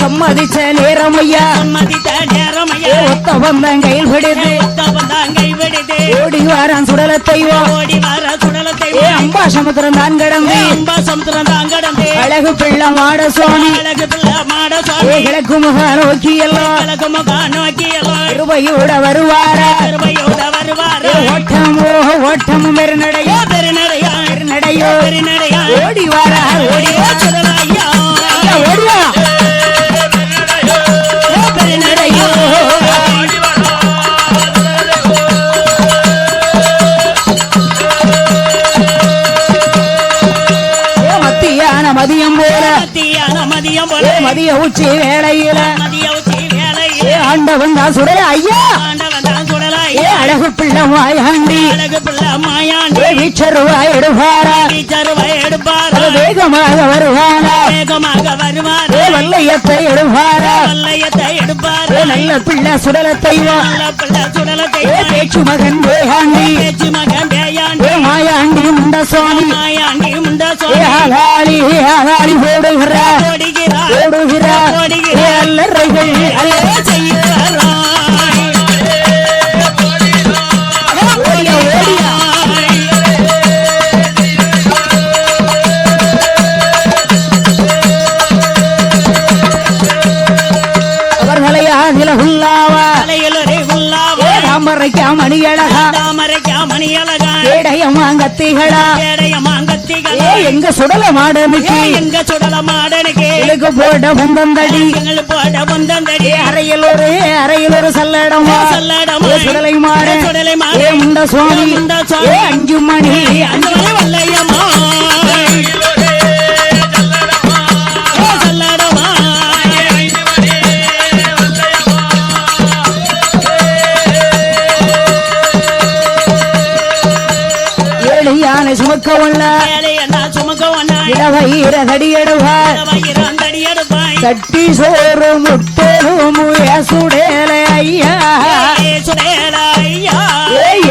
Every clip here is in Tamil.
சம்மதிச்ச நேரம் ஐயா சம்மதித்த நேரம் ஐயா ஒத்த வந்தன் கையில் பிடித்து ஒத்த வந்தாங்கை விடுது. ஓடி வாரான் சுடல தெய்வம். ஓடி வர சுடலத்தை அம்பா சமுத்திரம் தான் கடந்து. அம்பா சமுத்திரம் தான் கடந்து. அழகு பிள்ளை மாட சுவாமி அழகு பிள்ளை மாட சுவாமி கிழக்கு முக நோக்கி எல்லாம் அழகு முகா நோக்கி எல்லாம் கிருபையோட வருவாரா. கருமையோட வருவாரு. ஓட்டமோ ஓட்டமும் பெருநடையோ. பெருநடையா. பெருநடையோ. பெருநடையா. ஓடி வாரா ஓடி வா. மதிய உச்சி வேலையில் ஆண்டவன் தான் சுடல ஐயா. ஏ அழகு பிள்ளை வாயாண்டி அழகு பிள்ளை மாயாண்டி வீச்சருவாய் எடுப்பாரா வேகமாக வருவாரா. வேகமாக வருவார். ஏ வல்லையத்தை எடுப்பாரா. வல்லையத்தை எடுப்பார். ஏ நல்ல பிள்ளை சுடலத்தை பேச்சு மகன் வேகாண்டி மாயாண்டி முண்ட சுவாமி மாயாண்டி முண்டா ஏ தாமரைக்கா மணியழகா. தாமரைக்கா மணியழகா. ஏடையம்மா கத்திகளா ஏடைய மாங்கத்திகள். ஏ எங்க சுடல மாடனுக்கு. எங்க சுடல மாடனுக்கு. இழுக்கு போட வந்தந்தடி போட வந்தந்தடி அறையில் ஒரு அறையில் ஒரு சல்லடமா. சல்லடமா. சுடலை மாட. சுடலை மாட. முண்ட சுவாமி முண்ட சுவாமி. அஞ்சு மணி அந்த வல்லையம்மா சுமக்க ஒண்ண சுமக்க ஒண்ண இடவயிர தடியெடுவாய் தடியெடுப்பாய். கட்டி சோறு முட்டேலும் சுடேல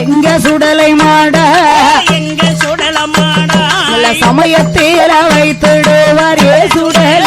எங்க சுடலை மாட? எங்க சுடல மாட? சமயத்தில் வைத்திடுவார் சுடல